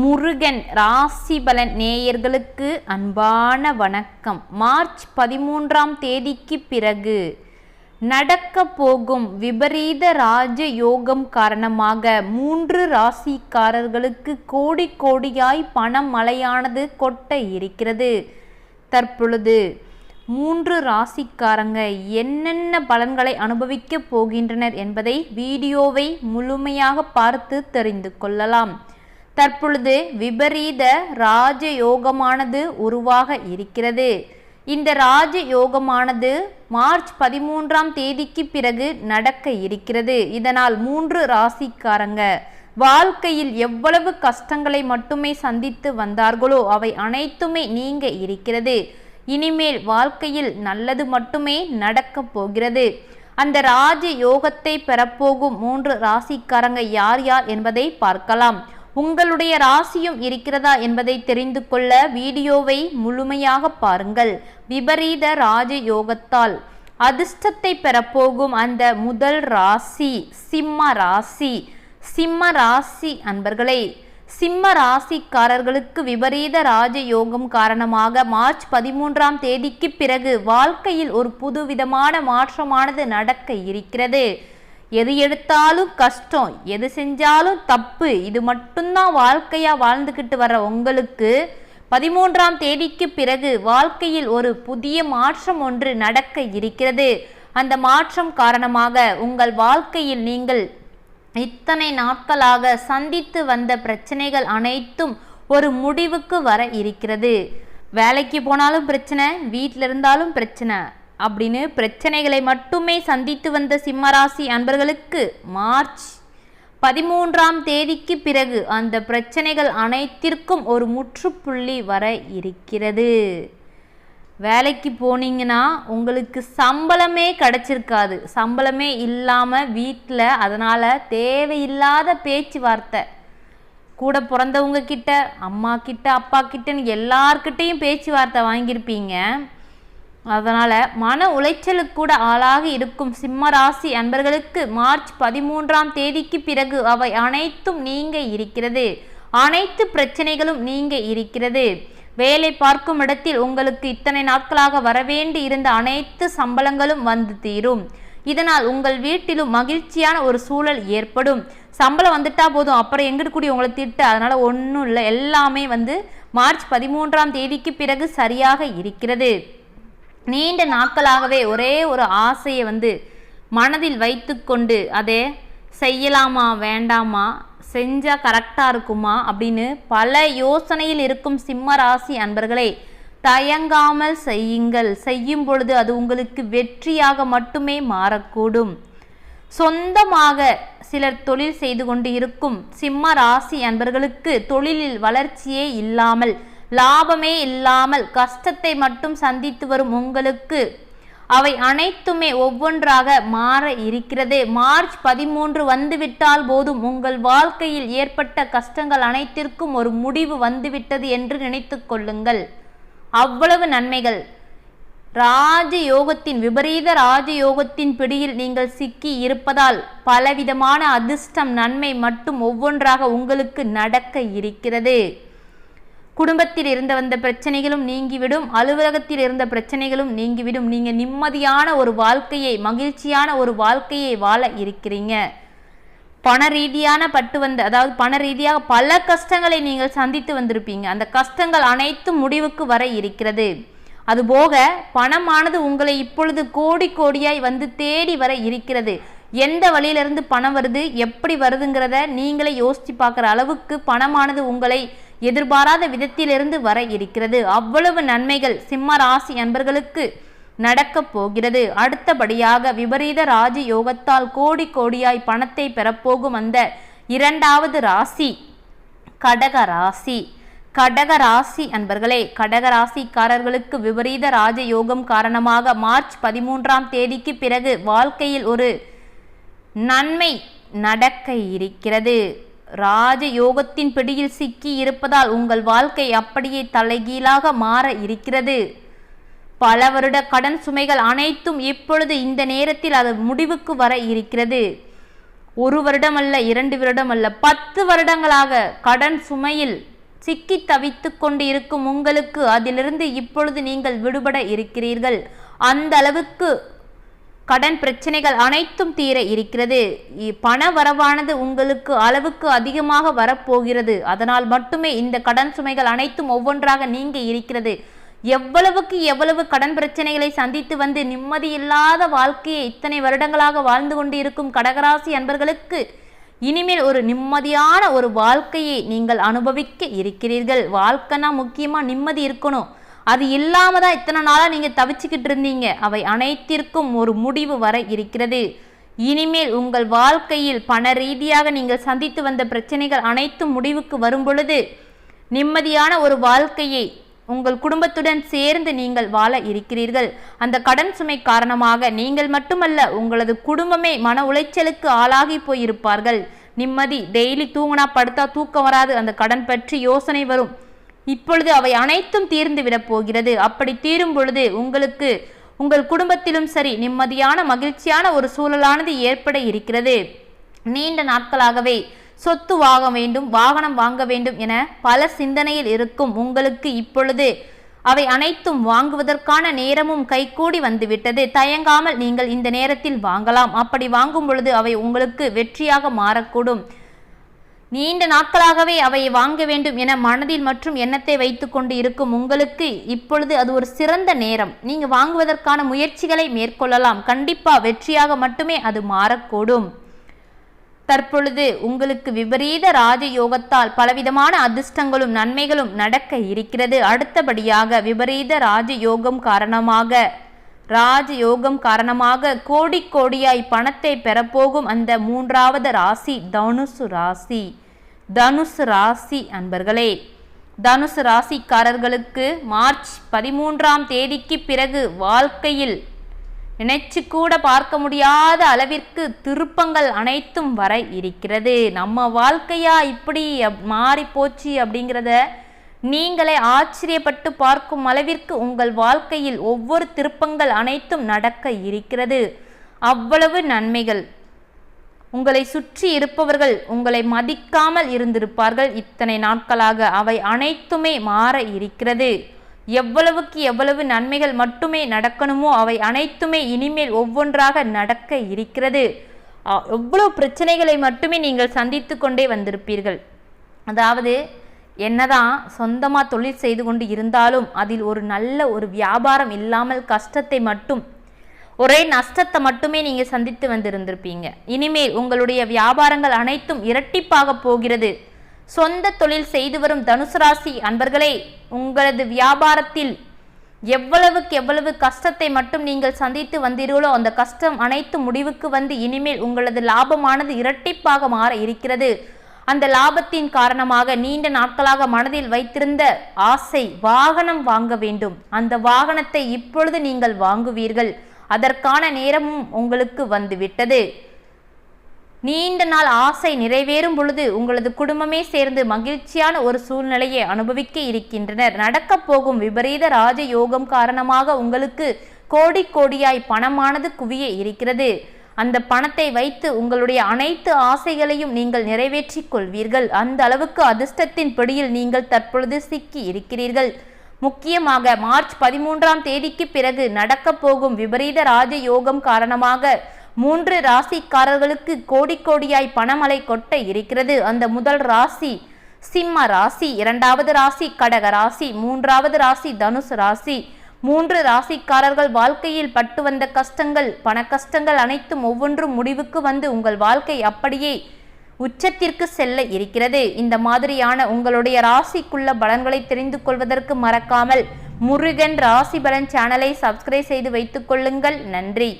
முருகன் ராசிபலன் நேயர்களுக்கு அன்பான வணக்கம். மார்ச் பதிமூன்றாம் தேதிக்கு பிறகு நடக்க போகும் விபரீத ராஜ யோகம் காரணமாக மூன்று ராசிக்காரர்களுக்கு கோடி கோடியாய் பணம் மலையானது கொட்ட இருக்கிறது. தற்பொழுது மூன்று ராசிக்காரங்க என்னென்ன பலன்களை அனுபவிக்க போகின்றனர் என்பதை வீடியோவை முழுமையாக பார்த்து தெரிந்து கொள்ளலாம். தற்பொழுது விபரீத ராஜயோகமானது உருவாக இருக்கிறது. இந்த ராஜ யோகமானது மார்ச் பதிமூன்றாம் தேதிக்கு பிறகு நடக்க இருக்கிறது. இதனால் மூன்று ராசிக்காரங்க வாழ்க்கையில் எவ்வளவு கஷ்டங்களை மட்டுமே சந்தித்து வந்தார்களோ அவை அனைத்துமே நீங்க இருக்கிறது. இனிமேல் வாழ்க்கையில் நல்லது மட்டுமே நடக்கப் போகிறது. அந்த ராஜ யோகத்தை பெறப்போகும் மூன்று ராசிக்காரங்க யார் யார் என்பதை பார்க்கலாம். உங்களுடைய ராசியும் இருக்கிறதா என்பதை தெரிந்து கொள்ள வீடியோவை முழுமையாக பாருங்கள். விபரீத ராஜ யோகத்தால் அதிர்ஷ்டத்தை பெறப்போகும் அந்த முதல் ராசி சிம்ம ராசி. சிம்ம ராசி அன்பர்களே சிம்ம ராசிக்காரர்களுக்கு விபரீத ராஜ யோகம் காரணமாக மார்ச் பதிமூன்றாம் தேதிக்கு பிறகு வாழ்க்கையில் ஒரு புதுவிதமான மாற்றமானது நடக்க இருக்கிறது. எது எடுத்தாலும் கஷ்டம் எது செஞ்சாலும் தப்பு. இது மட்டும்தான் வாழ்க்கையா வாழ்ந்துக்கிட்டு வர உங்களுக்கு. பதிமூன்றாம் தேதிக்கு பிறகு வாழ்க்கையில் ஒரு புதிய மாற்றம் ஒன்று நடக்க இருக்கிறது. அந்த மாற்றம் காரணமாக உங்கள் வாழ்க்கையில் நீங்கள் இத்தனை நாட்களாக சந்தித்து வந்த பிரச்சனைகள் அனைத்தும் ஒரு முடிவுக்கு வர இருக்கிறது. வேலைக்கு போனாலும் பிரச்சனை வீட்டில் இருந்தாலும் பிரச்சனை. அப்படின்னு பிரச்சனைகளை மட்டுமே சந்தித்து வந்த சிம்மராசி அன்பர்களுக்கு மார்ச் பதிமூன்றாம் தேதிக்கு பிறகு அந்த பிரச்சனைகள் அனைத்திற்கும் ஒரு முற்றுப்புள்ளி வர இருக்கிறது. வேலைக்கு போனீங்கன்னா உங்களுக்கு சம்பளமே கிடச்சிருக்காது. சம்பளமே இல்லாமல் வீட்டில் அதனால் தேவையில்லாத பேச்சுவார்த்தை. கூட பிறந்தவங்க கிட்ட அம்மா கிட்ட அப்பா கிட்டன்னு எல்லார்கிட்டேயும் பேச்சுவார்த்தை வாங்கியிருப்பீங்க. அதனால் மன உளைச்சலுக்கு கூட ஆளாகி இருக்கும் சிம்ம ராசி அன்பர்களுக்கு மார்ச் பதிமூன்றாம் தேதிக்கு பிறகு அவை அனைத்தும் நீங்க இருக்கிறது. அனைத்து பிரச்சனைகளும் நீங்க இருக்கிறது. வேலை பார்க்கும் இடத்தில் உங்களுக்கு இத்தனை நாட்களாக வரவேண்டி இருந்த அனைத்து சம்பளங்களும் வந்து தீரும். இதனால் உங்கள் வீட்டிலும் மகிழ்ச்சியான ஒரு சூழல் ஏற்படும். சம்பளம் வந்துட்டா போதும் அப்புறம் எங்கிட்டு கூடி உங்களை திட்டு? அதனால் ஒன்றும் இல்லை. எல்லாமே வந்து மார்ச் பதிமூன்றாம் தேதிக்கு பிறகு சரியாக இருக்கிறது. நீண்ட நாட்களாகவே ஒரே ஒரு ஆசையை வந்து மனதில் வைத்துக்கொண்டு அதை செய்யலாமா வேண்டாமா செஞ்சால் கரெக்டாக இருக்குமா அப்படின்னு பல யோசனையில் இருக்கும் சிம்ம ராசி அன்பர்களே தயங்காமல் செய்யுங்கள். செய்யும் பொழுது அது உங்களுக்கு வெற்றியாக மட்டுமே மாறக்கூடும். சொந்தமாக சிலர் தொழில் செய்து கொண்டு இருக்கும் சிம்ம ராசி அன்பர்களுக்கு தொழிலில் வளர்ச்சியே இல்லாமல் லாபமே இல்லாமல் கஷ்டத்தை மட்டும் சந்தித்து வரும் உங்களுக்கு. அவை அனைத்துமே ஒவ்வொன்றாக மாற இருக்கிறது. மார்ச் பதிமூன்று வந்துவிட்டால் போதும். உங்கள் வாழ்க்கையில் ஏற்பட்ட கஷ்டங்கள் அனைத்திற்கும் ஒரு முடிவு வந்துவிட்டது என்று நினைத்து கொள்ளுங்கள். அவ்வளவு நன்மைகள். ராஜயோகத்தின் விபரீத ராஜயோகத்தின் பிடியில் நீங்கள் சிக்கி இருப்பதால் பலவிதமான அதிர்ஷ்டம் நன்மை மட்டும் ஒவ்வொன்றாக உங்களுக்கு நடக்க இருக்கிறது. குடும்பத்தில் இருந்த வந்த பிரச்சனைகளும் நீங்கிவிடும் அலுவலகத்தில் இருந்த பிரச்சனைகளும் நீங்கிவிடும். நீங்க நிம்மதியான ஒரு வாழ்க்கையை மகிழ்ச்சியான ஒரு வாழ்க்கையை வாழ இருக்கிறீங்க. பண ரீதியான பட்டு வந்த அதாவது பண ரீதியாக பல கஷ்டங்களை நீங்கள் சந்தித்து வந்திருப்பீங்க. அந்த கஷ்டங்கள் அனைத்தும் முடிவுக்கு வர இருக்கிறது. அதுபோக பணமானது உங்களை இப்பொழுது கோடி கோடியாய் வந்து தேடி வர இருக்கிறது. எந்த வழியிலிருந்து பணம் வருது எப்படி வருதுங்கிறத நீங்களே யோசித்து பார்க்குற அளவுக்கு பணமானது உங்களை எதிர்பாராத விதத்திலிருந்து வர இருக்கிறது. அவ்வளவு நன்மைகள் சிம்ம ராசி அன்பர்களுக்கு நடக்கப் போகிறது. அடுத்தபடியாக விபரீத ராஜ யோகத்தால் கோடி கோடியாய் பணத்தை பெறப்போகும் அந்த இரண்டாவது ராசி கடக ராசி. கடக ராசி அன்பர்களே கடக ராசிக்காரர்களுக்கு விபரீத ராஜ யோகம் காரணமாக மார்ச் பதிமூன்றாம் தேதிக்கு பிறகு வாழ்க்கையில் ஒரு நன்மை நடக்க இருக்கிறது. ராஜ யோகத்தின் பிடியில் சிக்கி இருப்பதால் உங்கள் வாழ்க்கை அப்படியே தலைகீழாக மாற இருக்கிறது. பல வருட கடன் சுமைகள் அனைத்தும் இப்பொழுது இந்த நேரத்தில் அது முடிவுக்கு வர இருக்கிறது. ஒரு வருடம் அல்ல இரண்டு வருடம் அல்ல பத்து வருடங்களாக கடன் சுமையில் சிக்கி தவித்து கொண்டு இருக்கும் உங்களுக்கு அதிலிருந்து இப்பொழுது நீங்கள் விடுபட இருக்கிறீர்கள். அந்த அளவுக்கு கடன் பிரச்சனைகள் அனைத்தும் தீர இருக்கிறது. பண வரவானது உங்களுக்கு அளவுக்கு அதிகமாக வரப்போகிறது. அதனால் மட்டுமே இந்த கடன் சுமைகள் அனைத்தும் ஒவ்வொன்றாக நீங்க இருக்கிறது. எவ்வளவுக்கு எவ்வளவு கடன் பிரச்சனைகளை சந்தித்து வந்து நிம்மதியில்லாத வாழ்க்கையை இத்தனை வருடங்களாக வாழ்ந்து கொண்டு இருக்கும் கடகராசி அன்பர்களுக்கு இனிமேல் ஒரு நிம்மதியான ஒரு வாழ்க்கையை நீங்கள் அனுபவிக்க இருக்கிறீர்கள். வாழ்க்கைனா முக்கியமாக நிம்மதி இருக்கணும். அது இல்லாம தான் இத்தனை நாளாக நீங்கள் தவிச்சுக்கிட்டு இருந்தீங்க. அவை அனைத்திற்கும் ஒரு முடிவு வர இருக்கிறது. இனிமேல் உங்கள் வாழ்க்கையில் பண ரீதியாக நீங்கள் சந்தித்து வந்த பிரச்சனைகள் அனைத்தும் முடிவுக்கு வரும் பொழுது நிம்மதியான ஒரு வாழ்க்கையை உங்கள் குடும்பத்துடன் சேர்ந்து நீங்கள் வாழ இருக்கிறீர்கள். அந்த கடன் சுமை காரணமாக நீங்கள் மட்டுமல்ல உங்களது குடும்பமே மன உளைச்சலுக்கு ஆளாகி போயிருப்பார்கள். நிம்மதி டெய்லி தூங்கினா படுத்தா தூக்கம் வராது. அந்த கடன் பற்றி யோசனை வரும். இப்பொழுது அவை அனைத்தும் தீர்ந்து போகிறது. அப்படி தீரும் பொழுது உங்களுக்கு உங்கள் குடும்பத்திலும் சரி நிம்மதியான மகிழ்ச்சியான ஒரு சூழலானது ஏற்பட இருக்கிறது. நீண்ட நாட்களாகவே சொத்து வாங்க வேண்டும் வாகனம் வாங்க வேண்டும் என பல சிந்தனையில் இருக்கும் உங்களுக்கு இப்பொழுது அவை அனைத்தும் வாங்குவதற்கான நேரமும் கைகூடி வந்துவிட்டது. தயங்காமல் நீங்கள் இந்த நேரத்தில் வாங்கலாம். அப்படி வாங்கும் பொழுது அவை உங்களுக்கு வெற்றியாக மாறக்கூடும். நீண்ட நாட்களாகவே அவை வாங்க வேண்டும் என மனதில் மற்றும் எண்ணத்தை வைத்து கொண்டு இருக்கும் உங்களுக்கு இப்பொழுது அது ஒரு சிறந்த நேரம். நீங்கள் வாங்குவதற்கான முயற்சிகளை மேற்கொள்ளலாம். கண்டிப்பாக வெற்றியாக மட்டுமே அது மாறக்கூடும். தற்பொழுது உங்களுக்கு விபரீத ராஜயோகத்தால் பலவிதமான அதிர்ஷ்டங்களும் நன்மைகளும் நடக்க இருக்கிறது. அடுத்தபடியாக விபரீத ராஜயோகம் காரணமாக ராஜயோகம் காரணமாக கோடி கோடியாய் பணத்தை பெறப்போகும் அந்த மூன்றாவது ராசி தனுசு ராசி. தனுசு ராசி அன்பர்களே தனுசு ராசிக்காரர்களுக்கு மார்ச் பதிமூன்றாம் தேதிக்கு பிறகு வாழ்க்கையில் நினைச்சு கூட பார்க்க முடியாத அளவிற்கு திருப்பங்கள் அனைத்தும் வர இருக்கிறது. நம்ம வாழ்க்கையா இப்படி மாறி போச்சு அப்படிங்கிறத நீங்களே ஆச்சரியப்பட்டு பார்க்கும் அளவிற்கு உங்கள் வாழ்க்கையில் ஒவ்வொரு திருப்பங்கள் அனைத்தும் நடக்க இருக்கிறது. அவ்வளவு நன்மைகள். உங்களை சுற்றி இருப்பவர்கள் உங்களை மதிக்காமல் இருந்திருப்பார்கள். இத்தனை நாட்களாக அவை அனைத்துமே மாற இருக்கிறது. எவ்வளவுக்கு எவ்வளவு நன்மைகள் மட்டுமே நடக்கணுமோ அவை அனைத்துமே இனிமேல் ஒவ்வொன்றாக நடக்க இருக்கிறது. எவ்வளோ பிரச்சனைகளை மட்டுமே நீங்கள் சந்தித்து கொண்டே வந்திருப்பீர்கள். அதாவது என்னதான் சொந்தமாக தொழில் செய்து கொண்டு இருந்தாலும் அதில் ஒரு நல்ல ஒரு வியாபாரம் இல்லாமல் கஷ்டத்தை மட்டும் ஒரே நஷ்டத்தை மட்டுமே நீங்கள் சந்தித்து வந்திருந்திருப்பீங்க. இனிமேல் உங்களுடைய வியாபாரங்கள் அனைத்தும் இரட்டிப்பாக போகிறது. சொந்த தொழில் செய்து வரும் தனுசு ராசி அன்பர்களே உங்களது வியாபாரத்தில் எவ்வளவுக்கு எவ்வளவு கஷ்டத்தை மட்டும் நீங்கள் சந்தித்து வந்தீர்களோ அந்த கஷ்டம் அனைத்து முடிவுக்கு வந்து இனிமேல் உங்களது லாபமானது இரட்டிப்பாக மாற இருக்கிறது. அந்த லாபத்தின் காரணமாக நீண்ட நாட்களாக மனதில் வைத்திருந்த ஆசை வாகனம் வாங்க வேண்டும். அந்த வாகனத்தை இப்பொழுது நீங்கள் வாங்குவீர்கள். அதற்கான நேரமும் உங்களுக்கு வந்துவிட்டது. நீண்ட நாள் ஆசை நிறைவேறும் பொழுது உங்களது குடும்பமே சேர்ந்து மகிழ்ச்சியான ஒரு சூழ்நிலையை அனுபவிக்க இருக்கின்றனர். நடக்கப் போகும் விபரீத ராஜயோகம் காரணமாக உங்களுக்கு கோடி கோடியாய் பணமானது குவிய இருக்கிறது. அந்த பணத்தை வைத்து உங்களுடைய அனைத்து ஆசைகளையும் நீங்கள் நிறைவேற்றிக் கொள்வீர்கள். அந்த அளவுக்கு அதிர்ஷ்டத்தின் பிடியில் நீங்கள் தற்பொழுது சிக்கி இருக்கிறீர்கள். முக்கியமாக மார்ச் பதிமூன்றாம் தேதிக்கு பிறகு நடக்கப் போகும் விபரீத ராஜ யோகம் காரணமாக மூன்று ராசிக்காரர்களுக்கு கோடி கோடியாய் பணமலை கொட்ட இருக்கிறது. அந்த முதல் ராசி சிம்ம ராசி இரண்டாவது ராசி கடக ராசி மூன்றாவது ராசி தனுசு ராசி. மூன்று ராசிக்காரர்கள் வாழ்க்கையில் பட்டு வந்த கஷ்டங்கள் பண கஷ்டங்கள் அனைத்தும் ஒவ்வொன்றும் முடிவுக்கு வந்து உங்கள் வாழ்க்கை அப்படியே உச்சத்திற்கு செல்ல இருக்கிறது. இந்த மாதிரியான உங்களுடைய ராசிக்குள்ள பலன்களை தெரிந்து கொள்வதற்கு மறக்காமல் முருகன் ராசி பலன் சேனலை சப்ஸ்கிரைப் செய்து வைத்துக் கொள்ளுங்கள். நன்றி.